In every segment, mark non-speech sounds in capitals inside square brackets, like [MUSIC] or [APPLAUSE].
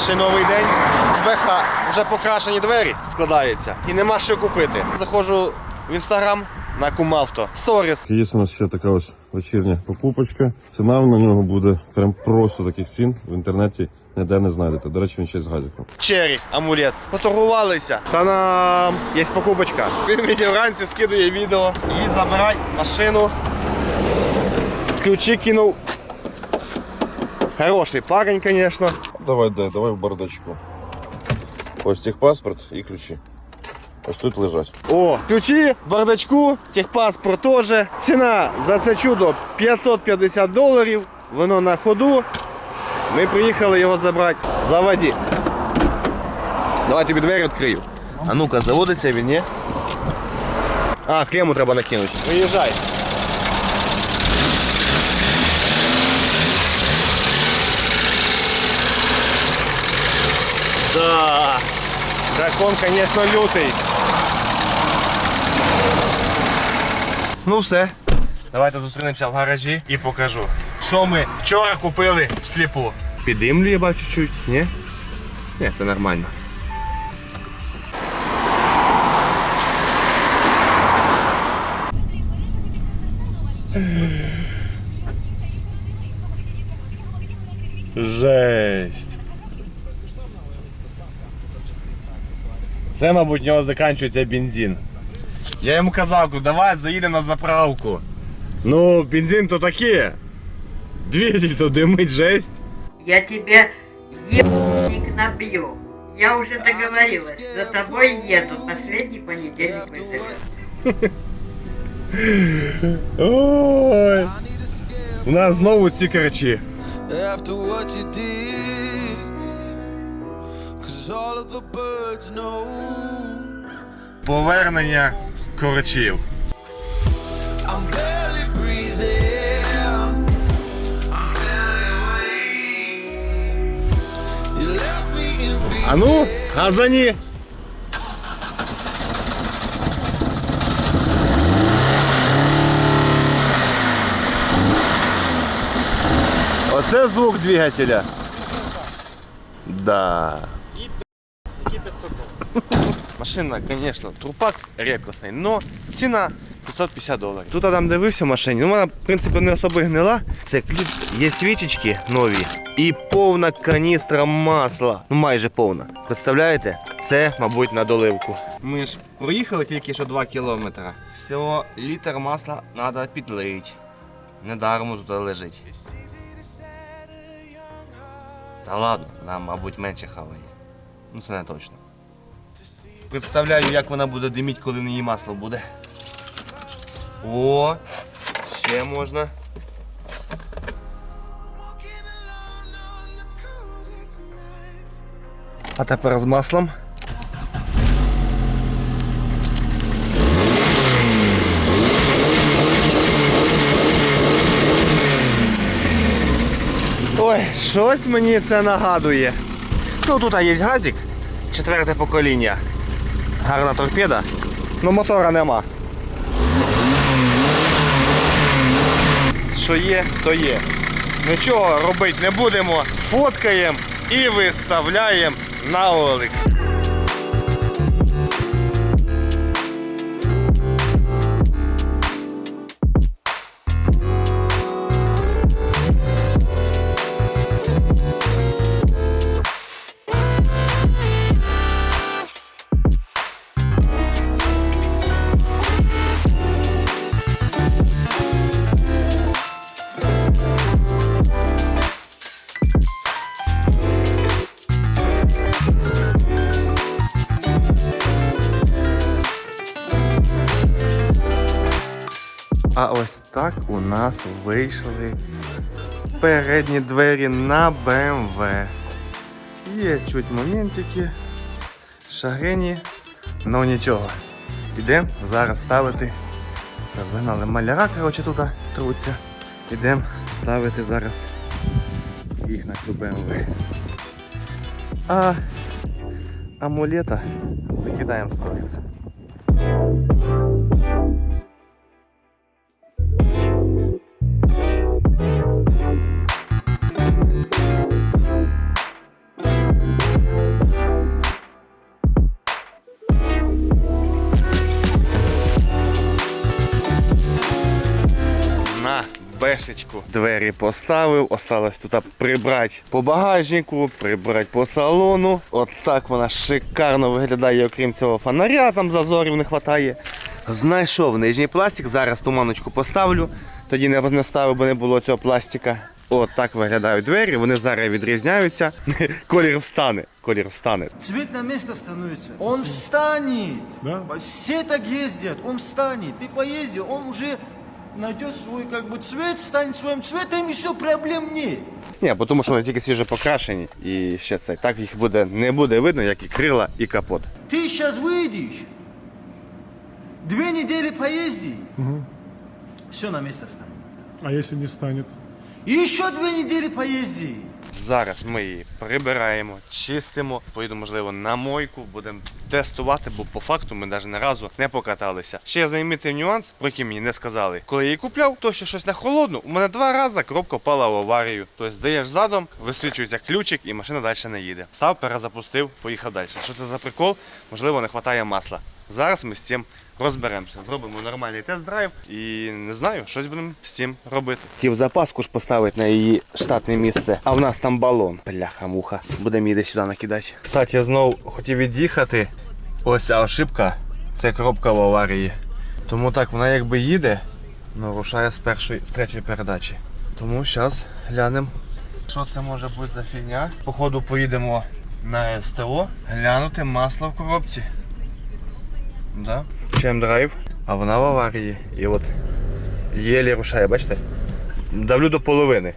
Наш новий день. Беха вже покрашені двері складаються і нема що купити. Заходжу в інстаграм на Кумавто. Сторіс. Є у нас ще така ось вечірня покупочка. Ціна на нього буде прям просто таких цін в інтернеті ніде не знайдете. До речі, він ще з газиком. Черрі, амулет. Поторгувалися. Та нам є покупочка. Він мені вранці скидує відео. Їдь забирай машину. Ключі кинув. Хороший парень, звісно. Давай, дай, давай в бардачку. Ось техпаспорт і ключі. Ось тут лежать. О, ключі, в бардачку, техпаспорт теж. Ціна за це чудо 550 доларів. Воно на ходу. Ми приїхали його забрати. Заводі. Давай тобі двері відкрию. А ну-ка, заводиться він, ні? А, клему треба накинути. Виїжджай. Да. Дракон, конечно, лютий. Ну все. Давайте зустрінемося в гаражі і покажу. Що ми вчора купили всліпу. Підимлює, бачу чуть, ні? Ні, це нормально. Жесть. Це, мабуть, в нього закінчується бензин. Я йому казав, кажу, давай заїдемо на заправку. Ну, бензин то таке. Двигатель то димить жесть. Я тебе ебник набью. Я уже договорилась. За тобой еду. Последний понедельник вызовешь. [LAUGHS] Ой. У нас знову ці карчі. after what you did. in peace. А ну, газані. Оце звук двигателя. Да. [LAUGHS] Машина, конечно, трупак рідкісний, но ціна 550 доларів. Тут я там дивився в машині, ну вона, в принципі, не особо гнила. Це кліп, є свічечки нові і повна каністра масла. Ну майже повна. Представляєте? Це, мабуть, на доливку. Ми ж проїхали тільки що 2 кілометри. Всього літр масла треба підлити. Недаром тут лежить. Та ладно, нам, мабуть, менше хаває. Ну це не точно. Представляю, як вона буде диміть, коли в неї масло буде. О, ще можна. А тепер з маслом. Ой, щось мені це нагадує. Ну тут є газик, четверте покоління. Гарна торпеда. Ну мотора нема. Що є, то є. Нічого робити не будемо. Фоткаємо і виставляємо на OLX. А ось так у нас вийшли передні двері на BMW. Є чуть моментики, шагрені, ну нічого. Ідемо зараз ставити. Загнали маляра, коротше, тут труться. Ідемо ставити зараз їх на цю BMW. А амулета закидаємо сторіс. Бешечку. Двері поставив, осталось тут прибрати по багажнику, прибрати по салону. От так вона шикарно виглядає, окрім цього фонаря, там зазорів не вистачає. Знайшов нижній пластик, зараз туманочку поставлю. Тоді не ставив, бо не було цього пластика. От так виглядають двері, вони зараз відрізняються. [LAUGHS] Колір встане. Колір встане. Цвет на место становится. Он встанет. Все так ездят. Он встанет. Ты поездил, он уже найдет свой как бы цвет, станет своим цветом и все, проблем нет. Ні, бо тому що вони тільки свіже покрашені і ще це. Так їх буде, не буде видно, як і крила, і капот. Ты сейчас выйдешь, две недели поезди, все на место станет. А если не станет? И еще две недели поезди. Зараз ми її прибираємо, чистимо, поїду, можливо, на мойку, будемо тестувати, бо по факту ми навіть ні разу не покаталися. Ще знайомитий нюанс, про який мені не сказали. Коли я її купляв, то що щось на холодну, у мене два рази коробка впала в аварію. Тобто здаєш задом, висвічується ключик і машина далі не їде. Став, перезапустив, поїхав далі. Що це за прикол? Можливо, не вистачає масла. Зараз ми з цим розберемося. Зробимо нормальний тест-драйв і не знаю, щось будемо з цим робити. Хотів запаску ж поставити на її штатне місце, а в нас там балон. Бляха-муха. Будемо її десь сюди накидати. Кстати, я знову хотів від'їхати. Ось ця ошибка. Це коробка в аварії. Тому так, вона якби їде, але рушає з першої, з третьої передачі. Тому зараз глянемо, що це може бути за фігня. Походу поїдемо на СТО, глянути масло в коробці. Да. Чем драйв, а вона в аварії. І от єлі рушає, бачите? Давлю до половини.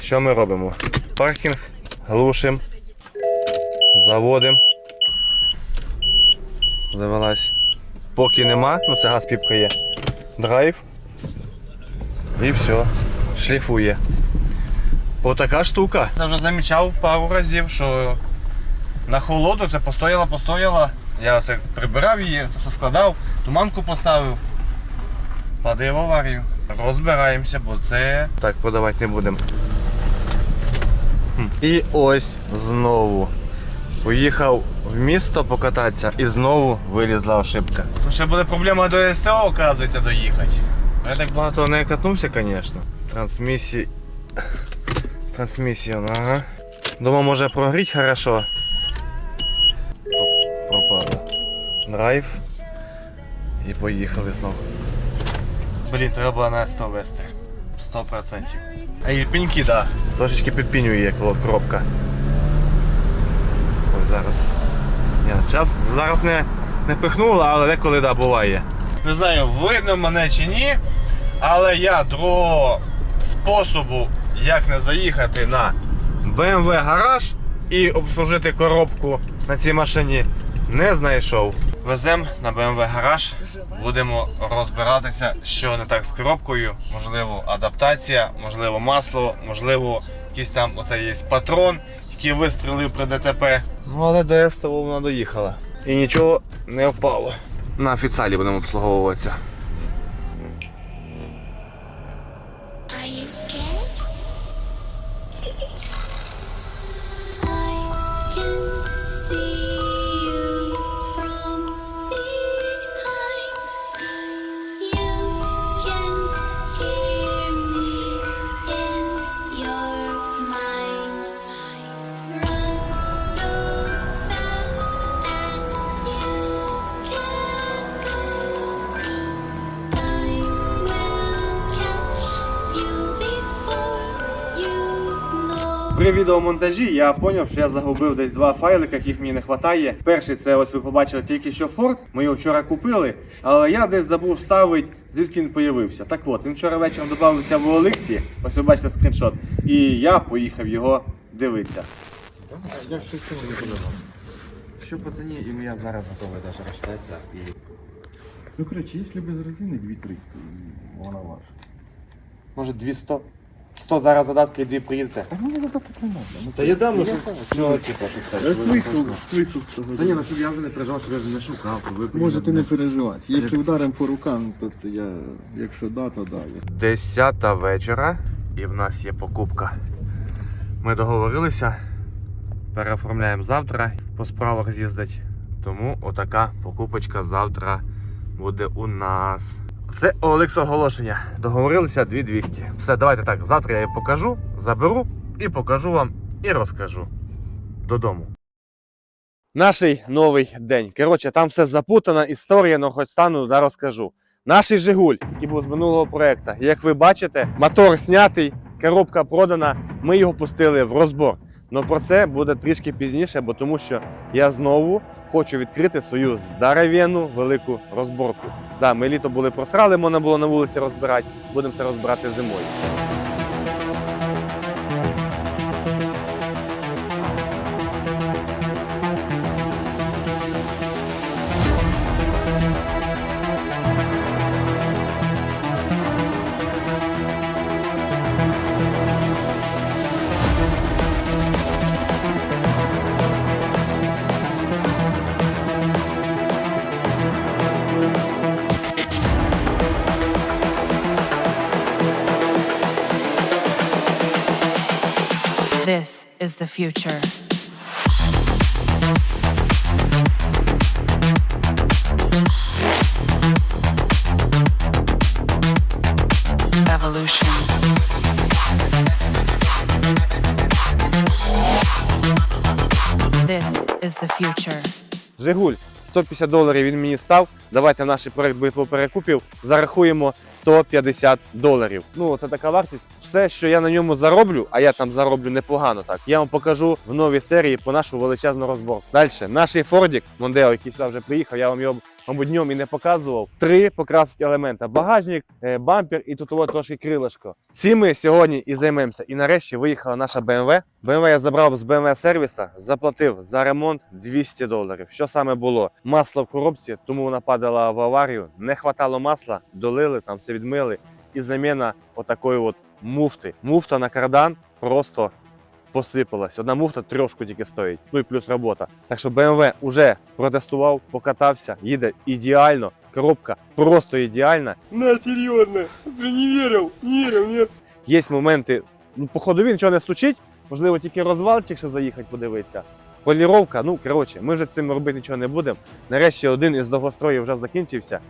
Що ми робимо? Паркінг, глушим, заводим. Завелась. Поки нема, ну це газ піпкає. Драйв. І все. Шліфує. Отака штука. Я вже замічав пару разів, що на холоду це постояла, постояла. Я це прибирав її, це все складав, туманку поставив. Падає в аварію. Розбираємося, бо це так подавати не будемо. І ось знову. Поїхав в місто покататися і знову вилізла ошибка. Ну, Ще буде проблема до СТО, оказується, доїхати. Я так багато не катнувся, звісно. Трансмісії. Трансмісія, ага. Думав, може прогріть хорошо. Драйв. І поїхали знову. Блін, треба на 100 вести. 100%. А і пеньки, так. Да. Трошечки підпінює як коробка. Ой, зараз. Ні, зараз, зараз не, не пихнула, але деколи да, буває. Не знаю, видно мене чи ні, але я другого способу, як не заїхати на BMW гараж і обслужити коробку на цій машині, не знайшов. Веземо на BMW гараж, будемо розбиратися, що не так з коробкою. Можливо, адаптація, можливо, масло, можливо, якийсь там оце є патрон, який вистрілив при ДТП. Ну але до СТО вона доїхала. І нічого не впало. На офіціалі будемо обслуговуватися. При відеомонтажі я зрозумів, що я загубив десь два файлика, яких мені не вистачає. Перший це ось ви побачили тільки що Ford. Ми його вчора купили, але я десь забув вставити, звідки він появився. Так от, він вчора вечором додався в Олексі. Ось ви бачите скріншот. І я поїхав його дивитися. Що по ціні, і я зараз готовий навіть розчитатися. І... Ну, короче, если без резины 2300, вона ваша. Може 200? 100 зараз задатки і дві приїдете. Та я дам, ну ну, типу, що це. Та ні, ну щоб я вже не переживав, що я вже не шукав. то ви Можете не переживати. Якщо ударимо по рукам, то я, якщо да, то да. Десята вечора і в нас є покупка. Ми договорилися, переоформляємо завтра, по справах з'їздить. Тому отака покупочка завтра буде у нас. Це Олекс оголошення. Договорилися 2200. Все, давайте так. Завтра я її покажу, заберу і покажу вам і розкажу. Додому. Наший новий день. Коротше, там все запутана історія, але хоч стану да розкажу. Наш Жигуль, який був з минулого проекту, як ви бачите, мотор знятий, коробка продана. Ми його пустили в розбор. Але про це буде трішки пізніше, бо тому що я знову хочу відкрити свою здоровенну велику розборку. Да, ми літо були просрали, можна було на вулиці розбирати. Будемо це розбирати зимою. future. Evolution. This is the future. Жигуль 150 доларів він мені став. Давайте наш проект битву перекупів зарахуємо 150 доларів. Ну це така вартість. Все, що я на ньому зароблю, а я там зароблю непогано. Так я вам покажу в новій серії по нашу величезну розборку. Далі, наш Фордік Мондео, який сюди вже приїхав, я вам його. Мабуть, днем і не показував. Три покрасить елемента: багажник, е, бампер і тут трошки крилишко. Ми сьогодні і займемося. І нарешті виїхала наша BMW. BMW я забрав з BMW сервіса, заплатив за ремонт 200 доларів. Що саме було? Масло в коробці, тому вона падала в аварію. Не хватало масла, долили, там все відмили. І заміна отакої от муфти. Муфта на кардан просто посипалась. Одна муфта трьошку тільки стоїть. Ну і плюс робота. Так що BMW уже протестував, покатався, їде ідеально. Коробка просто ідеальна. На, серйозно, вже не вірив, не вірив, ні. Є моменти, ну, по ходові нічого не стучить, можливо, тільки розвалчик ще заїхати подивитися. Поліровка, ну коротше, ми вже цим робити нічого не будемо. Нарешті один із довгостроїв вже закінчився.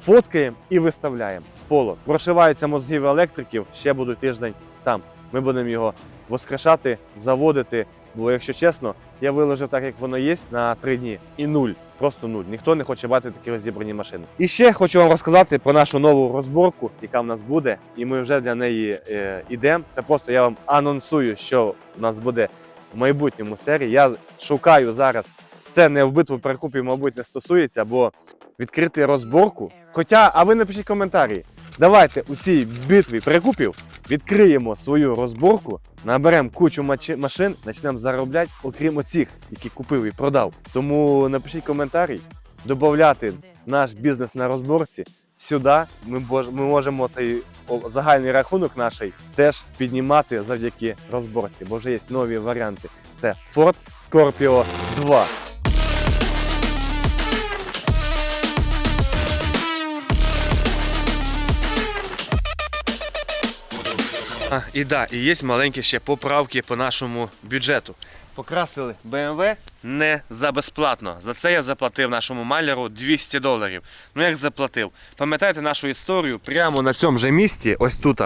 Фоткаємо і виставляємо. Поло. Прошиваються мозги в електриків, ще будуть тиждень там. Ми будемо його воскрешати, заводити. Бо, якщо чесно, я виложив так, як воно є, на три дні. І нуль. Просто нуль. Ніхто не хоче бачити такі розібрані машини. І ще хочу вам розказати про нашу нову розборку, яка в нас буде. І ми вже для неї е, йдемо. Це просто я вам анонсую, що в нас буде в майбутньому серії. Я шукаю зараз. Це не в битву перекупів, мабуть, не стосується, бо відкрити розборку. Хоча, а ви напишіть коментарі. Давайте у цій битві перекупів відкриємо свою розборку, наберемо кучу машин, почнемо заробляти, окрім оцих, які купив і продав. Тому напишіть коментарі, додати наш бізнес на розборці. Сюди ми, ми можемо цей загальний рахунок наш теж піднімати завдяки розборці, бо вже є нові варіанти. Це Ford Scorpio 2. А, і да, і є маленькі ще поправки по нашому бюджету. Покрасили BMW не за безплатно. За це я заплатив нашому маляру 200 доларів. Ну як заплатив? Пам'ятаєте нашу історію? Прямо на цьому же місці, ось тут.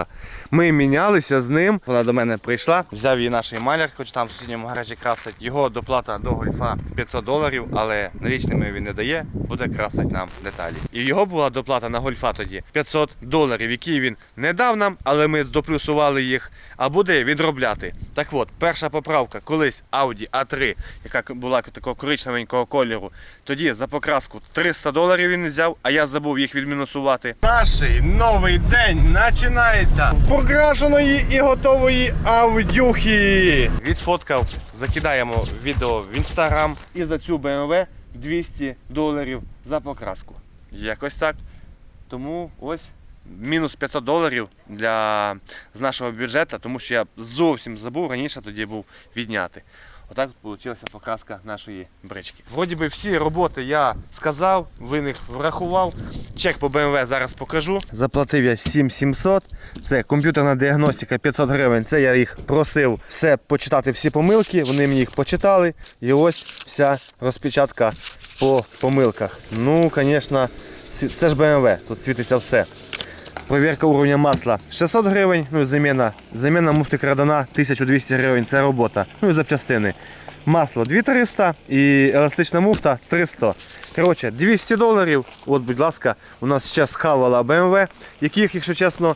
Ми мінялися з ним. Вона до мене прийшла, взяв її наш маляр, хоч там в сусідньому гаражі красить. Його доплата до гольфа 500 доларів, але налічними він не дає, буде красить нам деталі. І його була доплата на гольфа тоді 500 доларів, які він не дав нам, але ми доплюсували їх, а буде відробляти. Так от, перша поправка, колись Audi A3, яка була такого коричневенького кольору, тоді за покраску 300 доларів він взяв, а я забув їх відмінусувати. Наш новий день починається з покрашеної і готової аудюхи. Відфоткав, закидаємо відео в інстаграм і за цю BMW 200 доларів за покраску. Якось так. Тому ось мінус 500 доларів для, з нашого бюджету, тому що я зовсім забув, раніше тоді був відняти. Отак от вийшла покраска нашої брички. Вроді би всі роботи я сказав, ви них врахував. Чек по BMW зараз покажу. Заплатив я 7700. Це комп'ютерна діагностика 500 гривень. Це я їх просив все почитати, всі помилки. Вони мені їх почитали. І ось вся розпечатка по помилках. Ну, звісно, це ж BMW, тут світиться все. Провірка уровня масла 600 гривень, ну і заміна. Заміна муфти крадана 1200 гривень, це робота. Ну і запчастини. Масло 2300 і еластична муфта 300. Коротше, 200 доларів. От, будь ласка, у нас ще схавала BMW, яких, якщо чесно,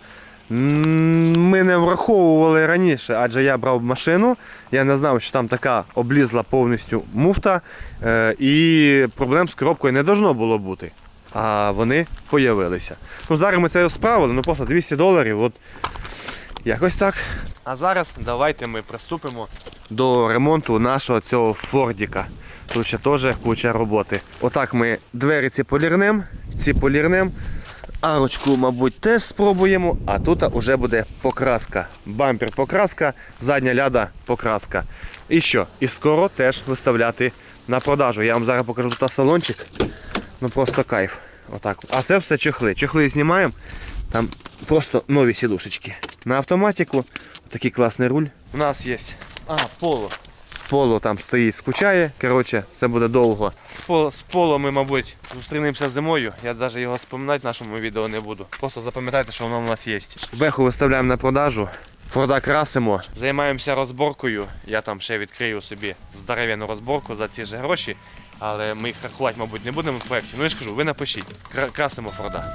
ми не враховували раніше, адже я брав машину, я не знав, що там така облізла повністю муфта, е, і проблем з коробкою не должно було бути. А вони появилися. Ну, зараз ми це розправили, ну просто 200 доларів. От якось так. А зараз давайте ми приступимо до ремонту нашого цього Фордіка. Тут ще теж куча роботи. Отак ми двері ці полірнем, ці полірнем. Арочку, мабуть, теж спробуємо, а тут вже буде покраска. Бампер покраска, задня ляда покраска. І що? І скоро теж виставляти на продажу. Я вам зараз покажу тут салончик. Ну просто кайф. Отак. А це все чехли. Чехли знімаємо. Там просто нові сідушечки. На автоматику такий класний руль. У нас є. А, поло. Поло там стоїть, скучає. Коротше, це буде довго. З поло, з поло ми, мабуть, зустрінемося зимою. Я навіть його споминати в нашому відео не буду. Просто запам'ятайте, що воно у нас є. Беху виставляємо на продажу. Форда красимо, займаємося розборкою. Я там ще відкрию собі здоровенну розборку за ці ж гроші, але ми їх рахувати, мабуть, не будемо в проєкті. Ну я ж кажу, ви напишіть. Кра- Красимо Форда.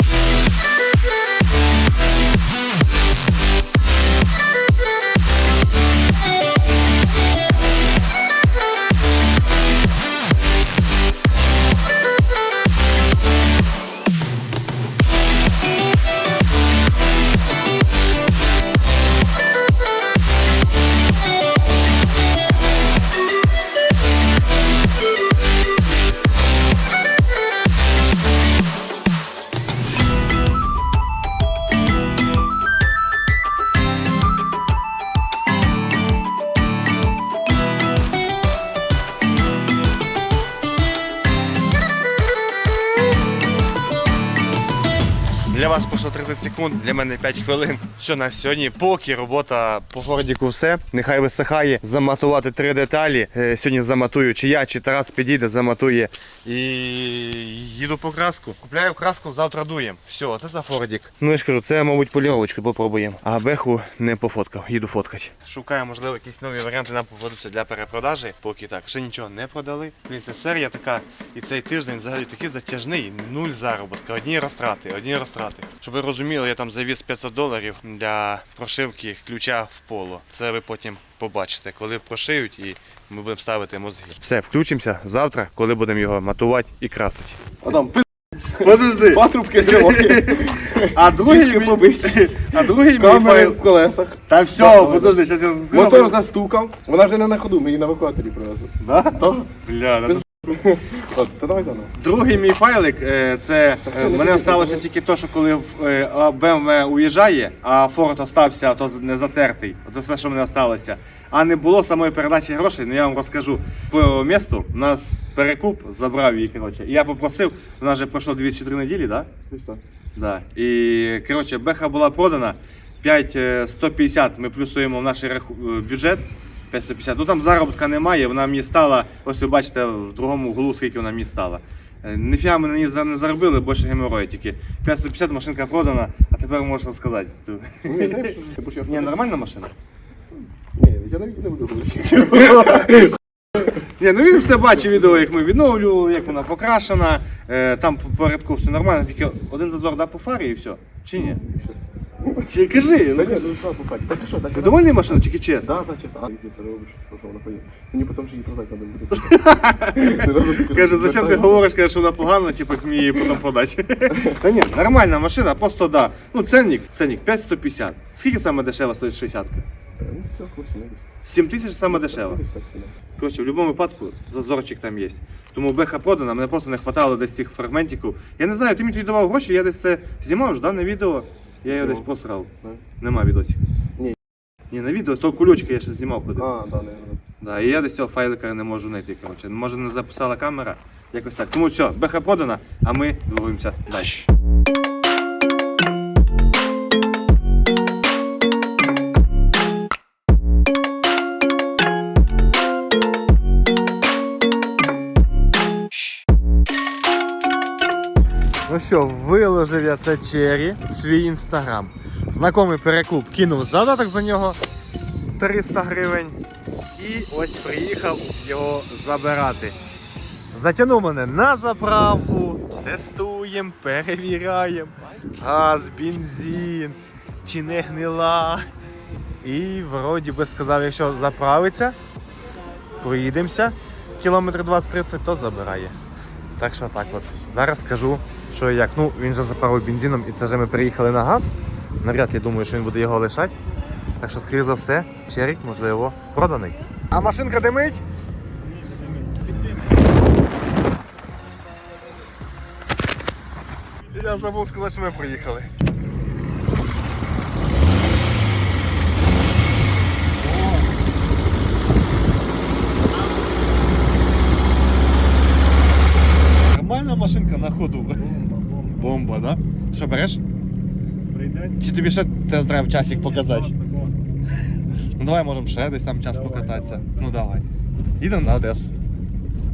Секунд, для мене 5 хвилин. Що на сьогодні? Поки робота по Фордіку все. Нехай висихає, заматувати три деталі. Е, Сьогодні заматую, чи я, чи Тарас підійде, заматує. І їду по краску. Купляю краску, завтра дуємо. Все, це за Фордік. Ну я ж кажу, це, мабуть, поліровочку попробуємо. А беху не пофоткав, їду фоткати. Шукаю, можливо, якісь нові варіанти нам попадуться для перепродажі. Поки так. Ще нічого не продали. Блін, це серія така. І цей тиждень взагалі такий затяжний, нуль заробітка, одні розтрати, одні розтрати. Щоб ви розуміли, я там завіз 500 доларів для прошивки ключа в поло. Це ви потім побачите, коли прошиють і ми будемо ставити мозги. Все, включимося завтра, коли будемо його матувати і красити. Адам, пи... Подожди, [LAUGHS] патрубки зриває, а другий диски мій, побиті, а другий мій камери файл. в колесах. Та все, подожди, зараз я Мотор застукав. Вона вже не на ходу, ми її на евакуаторі привезли. Да? Так. Бля, надо [LAUGHS] От, та давай заново. Другий мій файлик, е, це е, мене залишилося тільки то, що коли е, BMW уїжджає, а Ford остався, то не затертий. Це все, що мене залишилося. А не було самої передачі грошей, ну я вам розкажу. По місту у нас перекуп забрав її. Коротше. І я попросив, у нас вже пройшло 2-3 неділі, так? Так. Да? І коротше, беха була продана 5150 ми плюсуємо в наш бюджет. 550. Ну там заробітка немає, вона мені стала, ось ви бачите, в другому углу, скільки вона мені стала. Е, Ніфіга ми на ній не заробили, більше геморрою тільки. 550 машинка продана, а тепер можеш розказати. Ну, що Ні, нормальна машина? Ні, я навіть не буду говорити. Ні, ну він все бачив відео, як ми відновлювали, як вона покрашена. Е, Там попередку все нормально, тільки один зазор да, по фарі і все. Чи ні? Чи кажи, Та ну, ні, ну так, по факті. Так що, так і ти довольний машиною, тільки чесно? Так, так, чесно. А, ти це робиш, що вона поїде. Мені потім ще її продати треба буде. [LAUGHS] Каже, зачем ти говориш, каже, що вона погана, типу, як мені її потім продати. [LAUGHS] Та ні, нормальна машина, просто да. Ну, ценник, ценник 5150. Скільки саме дешева стоїть 60 Ну, все, курсі, не десь. 7 тисяч саме дешева. Десь так. Коротше, в будь-якому випадку зазорчик там є. Тому беха продана, мене просто не вистачало десь цих фрагментиків. Я не знаю, ти мені тоді давав гроші, я десь це знімав ж, да, на відео. Я його Ну. десь посрав. Нема відосів. Ні. Ні, на відео, то кульочка я ще знімав куди. А, да, не, Да, і я десь цього файлика не можу знайти. Коротше. Може не записала камера. Якось так. Тому все, беха подана, а ми двигуємося далі. Що, виложив я це чері в свій інстаграм. Знакомий перекуп кинув задаток за нього 300 гривень. І ось приїхав його забирати. Затягнув мене на заправку, тестуємо, перевіряємо. Газ, бензин, чи не гнила. І вроді би сказав, якщо заправиться, проїдемося кілометр 20-30, то забирає. Так що так от. Зараз скажу, що і як. Ну, він же заправив бензином і це вже ми приїхали на газ. Навряд ли думаю, що він буде його лишати. Так що, скоріше за все, черік, можливо, проданий. А машинка димить? Я забув сказати, що ми приїхали. Нормальна машинка на ходу. Бомба, да? Що, береш? Прийдеться. Чи тобі ще тест-драйв часик показати? [LAUGHS] Ну давай можемо ще десь там час покататися. Ну давай. Їдемо на Одесу.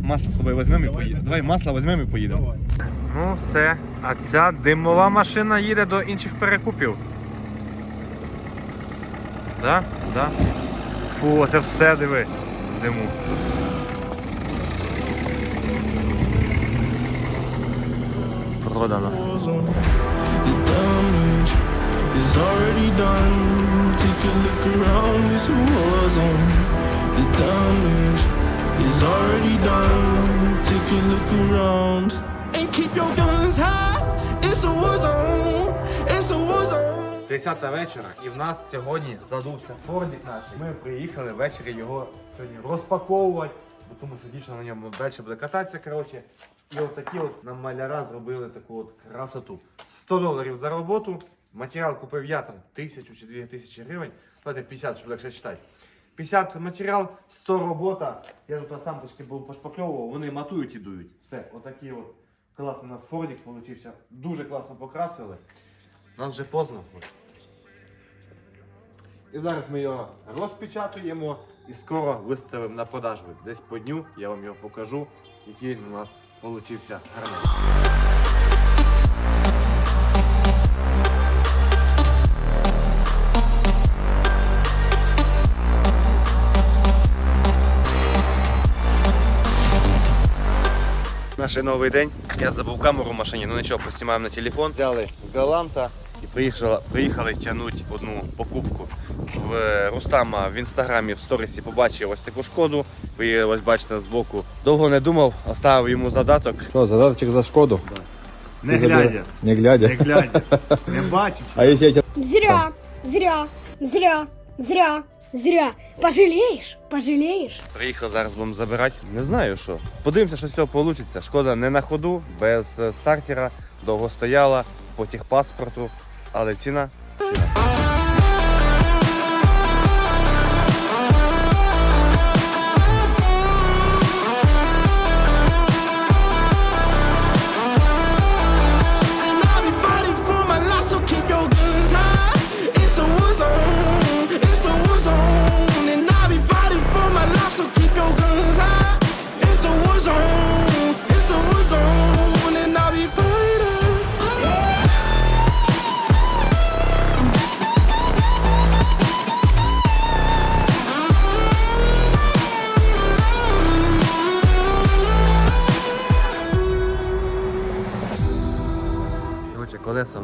Масло з собою візьмемо і поїдемо. Давай масло візьмемо і поїдемо. Ну все. А ця димова машина їде до інших перекупів. Да? Да. Фу, це все диви. Диму. Zone. 10 вечора, і в нас сьогодні задувся фордік наш. Ми приїхали ввечері його сьогодні розпаковувати, бо тому що дівчина на ньому далі буде кататися. коротше. І от такі от нам маляра зробили таку от красоту. 100 доларів за роботу. Матеріал купив я там тисячу чи дві тисячі гривень. Давайте 50, щоб легше читати. 50 матеріал, 100 робота. Я тут сам трошки був пошпакльовував, вони матують і дують. Все, отакий от класний у нас фордік вийшов. Дуже класно покрасили. Нас вже поздно. І зараз ми його розпечатуємо і скоро виставимо на продажу. Десь по дню я вам його покажу, який він у нас получився гарний. Наш новий день. Я забув камеру в машині, ну нічого, поснімаємо на телефон. Взяли Галанта і приїхали, приїхали тягнути одну покупку. В Рустама в інстаграмі в сторісі побачив ось таку шкоду. Ви її ось бачите збоку. Довго не думав, оставив йому задаток. Що, задаточок за шкоду? Не Ти забер- Не глядя. Не глядя, не бачу. А якщо я тебе Зря, зря, зря, зря, зря. Пожалеешь, пожалеешь. Приїхав зараз будемо забирати. Не знаю що. Подивимося, що з цього вийде. Шкода не на ходу, без е, стартера, довго стояла, по техпаспорту, але ціна. ціна.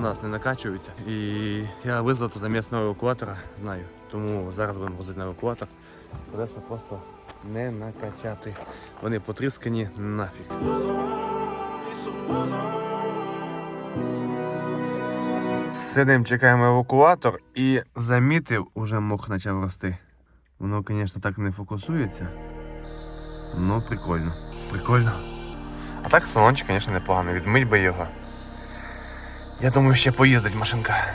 Нас не накачуються. І я визвав тут місного евакуатора, знаю. Тому зараз будемо возити на евакуатор. Колеса просто не накачати. Вони потріскані нафіг. Сидимо, чекаємо евакуатор і замітив, уже мох почав рости. Воно, звісно, так не фокусується. Ну, прикольно. Прикольно. А так салончик, звісно, непогано. Відмить би його. Я думаю, ще поїздить машинка.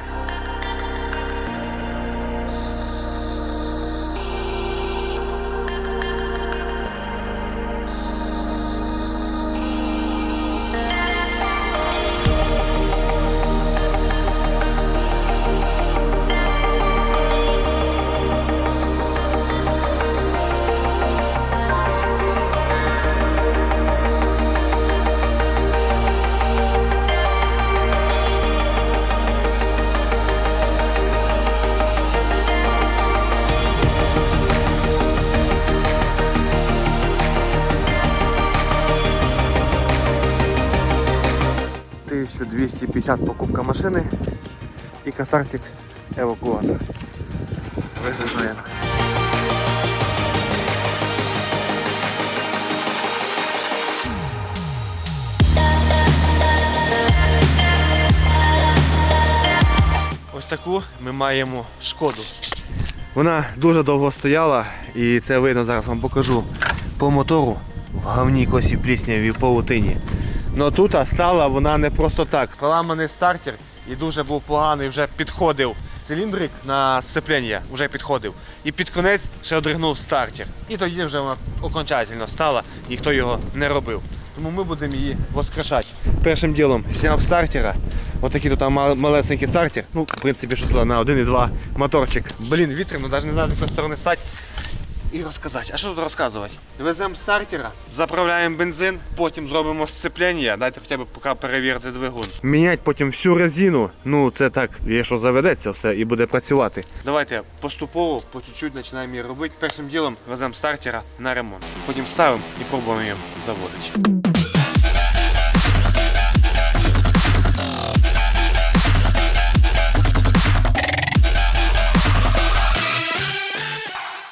1250 покупка машини і касарчик евакуатор. Вигружаємо. Ось таку ми маємо шкоду. Вона дуже довго стояла, і це видно зараз вам покажу по мотору в говній косі плісняві паутині. Ну тут стала вона не просто так. Поламаний стартер і дуже був поганий, вже підходив циліндрик на сцеплення, вже підходив. І під конець ще одригнув стартер. І тоді вже вона окончательно стала, ніхто його не робив. Тому ми будемо її воскрешати. Першим ділом зняв стартера. Отакий тут малесенький стартер. Ну, в принципі, що туди на 1,2 моторчик. Блін, вітряно, навіть не знаю, з якої сторони стати. І розказати. А що тут розказувати? Веземо стартера, заправляємо бензин, потім зробимо сцеплення, дайте хоча б поки перевірити двигун. Міняти потім всю резину. Ну це так, якщо заведеться все і буде працювати. Давайте поступово, по чуть-чуть починаємо її робити. Першим ділом веземо стартера на ремонт. Потім ставимо і пробуємо її заводити.